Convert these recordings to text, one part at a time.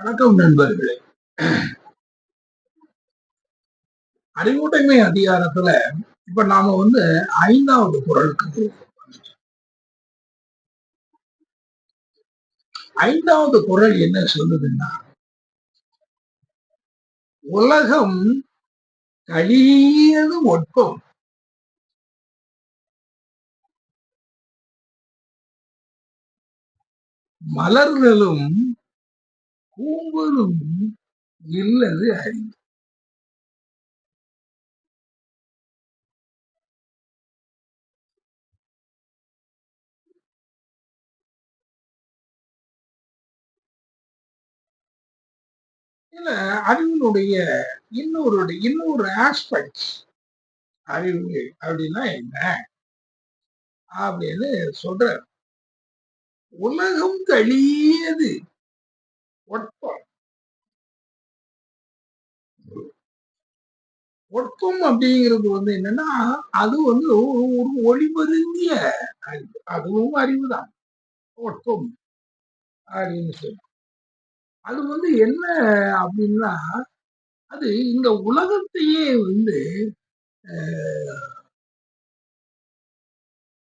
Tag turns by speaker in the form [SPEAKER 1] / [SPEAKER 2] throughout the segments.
[SPEAKER 1] வணக்கம் நண்பர்களே. அறிவுடைமை அதிகாரத்துல இப்ப நாம வந்து ஐந்தாவது குரலுக்கு ஐந்தாவது குரல் என்ன சொல்லுதுன்னா உலகம் கழியது ஒட்பம். மலர்களும் கூம்பலும் இல்லது அறிவு இல்ல அறிவினுடைய இன்னொரு இன்னொரு ஆஸ்பெக்ட் அறிவு அப்படின்னா என்ன? அப்படின்னு சொல்ற உலகம் கழியது. ஒட்பம். ஒட்பம் அப்படிங்கிறது வந்து என்னன்னா அது வந்து ஒரு ஒளிபதுங்கிய ஒளிபருந்திய அறிவு. அதுவும் அறிவுதான். ஒட்பம் அப்படின்னு சொல்லலாம் அது வந்து என்ன அப்படின்னா அது இந்த உலகத்தையே வந்து அஹ்,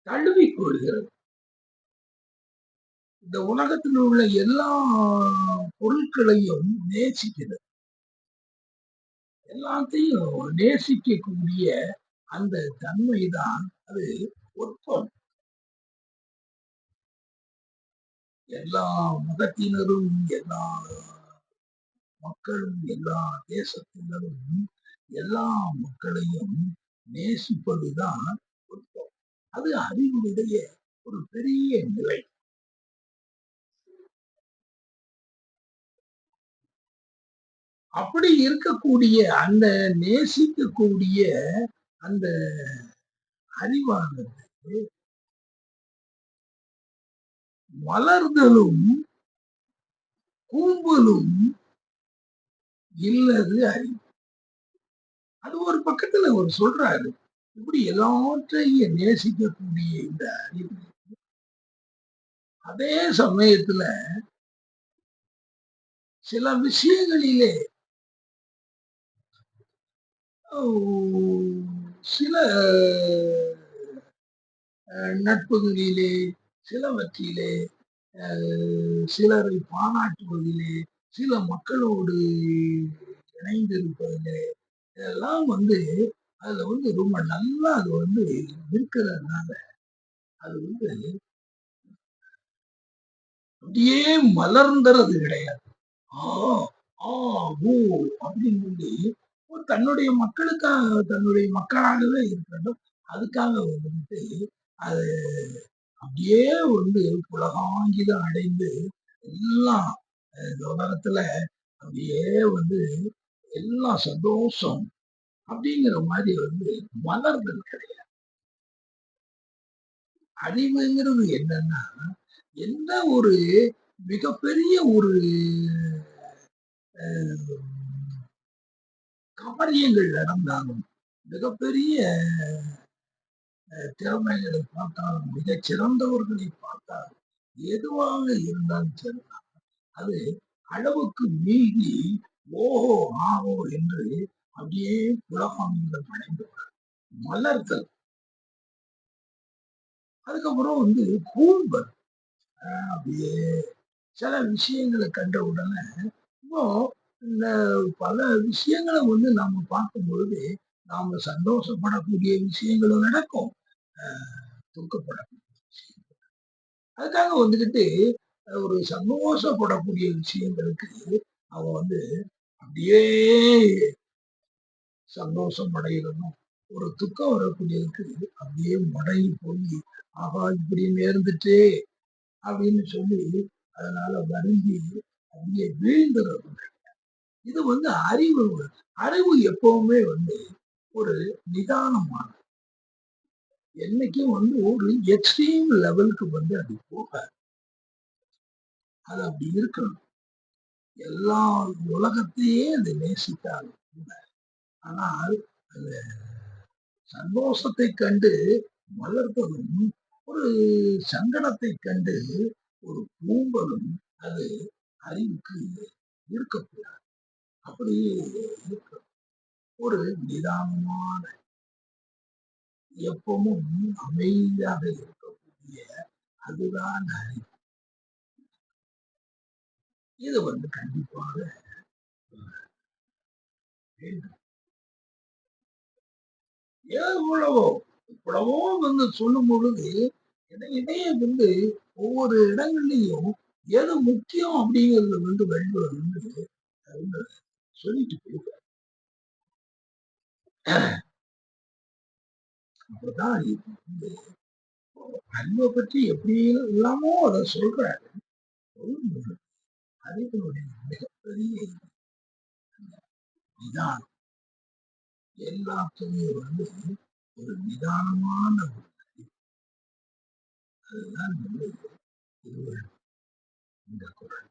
[SPEAKER 1] தழுவிக் கொள்கிறது. இந்த உலகத்தில் உள்ள எல்லா பொருட்களையும் நேசிக்கிறது எல்லாத்தையும் நேசிக்கக்கூடிய அந்த தன்மைதான் அது ஒற்பம். எல்லா மதத்தினரும் எல்லா மக்களும் எல்லா தேசத்தினரும் எல்லா மக்களையும் நேசிப்பதுதான் ஒற்பம். அது அறிவுடைய ஒரு பெரிய நிலை. அப்படி இருக்கக்கூடிய அந்த நேசிக்கக்கூடிய அந்த அறிவானது வளர்தலும் கூம்பலும் இல்லது அறிவு. அது ஒரு பக்கத்துல ஒரு சொல்றாரு இப்படி எல்லாற்றையும் நேசிக்கக்கூடிய இந்த அறிவு. அதே சமயத்துல சில விஷயங்களிலே சில நட்புகளிலே சிலவற்றிலே சிலரை பாராட்டுவதிலே சில மக்களோடு இணைந்திருப்பதிலே இதெல்லாம் வந்து அதுல வந்து ரொம்ப நல்லா அது வந்து இருக்கிறதுனால அது வந்து அப்படியே மலர்ந்துறது கிடையாது. ஆ ஆ ஓ அப்படின்னு சொல்லி தன்னுடைய மக்களுக்காக தன்னுடைய மக்களாகவே இருக்கட்டும் அதுக்காக வந்துட்டு அது அப்படியே வந்து புலகாங்கிதம் அடைந்து எல்லாம் உலகத்துல அப்படியே வந்து எல்லாம் சந்தோஷம் அப்படிங்கிற மாதிரி வந்து மலர்தல் கிடையாது. அறிவுங்கிறது என்னன்னா எந்த ஒரு மிகப்பெரிய ஒரு அஹ், காரியங்கள் நடந்தாலும் மிகப்பெரிய திறமைகளை பார்த்தாலும் மிகச் சிறந்தவர்களை பார்த்தாலும் எதுவாக இருந்தாலும் சரிதான் அது அளவுக்கு மீறி ஓஹோ ஆஹோ என்று அப்படியே புலகாமிகள் அடைந்து மலர்கள். அதுக்கப்புறம் வந்து கூம்பல் அஹ், அப்படியே சில விஷயங்களை கண்ட உடனே இப்போ இந்த பல விஷயங்களை வந்து நாம பார்க்கும் பொழுது நாம சந்தோஷப்படக்கூடிய விஷயங்களும் நடக்கும். அஹ், துக்கப்படக்கூடிய விஷயங்கள். அதுக்காக வந்துக்கிட்டு ஒரு சந்தோஷப்படக்கூடிய விஷயங்களுக்கு அவன் வந்து அப்படியே சந்தோஷம் அடையிடணும் ஒரு துக்கம் வரக்கூடியதுக்கு அப்படியே மடங்கி போய் ஆகா இப்படி நேர்ந்துட்டே அப்படின்னு சொல்லி அதனால வருந்தி அப்படியே வீழ்ந்துறது இது வந்து அறிவு அறிவு எப்பவுமே வந்து ஒரு நிதானமான என்னைக்கும் வந்து ஒரு எக்ஸ்ட்ரீம் லெவலுக்கு வந்து அது போகாது. அது அப்படி இருக்கணும். எல்லா உலகத்தையே அது நேசித்தாலும் கூட ஆனால் அந்த சந்தோஷத்தை கண்டு மலர்வதும் ஒரு சங்கடத்தை கண்டு ஒரு பூம்பலும் அது அறிவுக்கு இருக்கக்கூடாது. அப்படி இருக்க. ஒரு நிதானமான எப்பவும் அமைதியாக இருக்கக்கூடிய அதுதான் அறிவு. இது வந்து கண்டிப்பாக எவ்வளவோ இவ்வளவோ வந்து சொல்லும் பொழுது இடையே வந்து ஒவ்வொரு இடங்கள்லையும் எது முக்கியம் அப்படிங்கிறது வந்து வள்ளுவர் வந்து சொல்லிட்டு போயிருக்காரு அப்பதான் வந்து அன்பை பற்றி எப்படி இல்லாமோ அதை சொல்றாரு. சொல்லும்போது அறிவினுடைய மிகப்பெரிய நிதானம். எல்லாத்துலயும் வந்து ஒரு நிதானமான ஒரு அறிவு அதுதான் வந்து இந்த குரல்.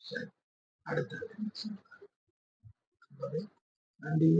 [SPEAKER 1] சரி. அடுத்தது. நன்றி.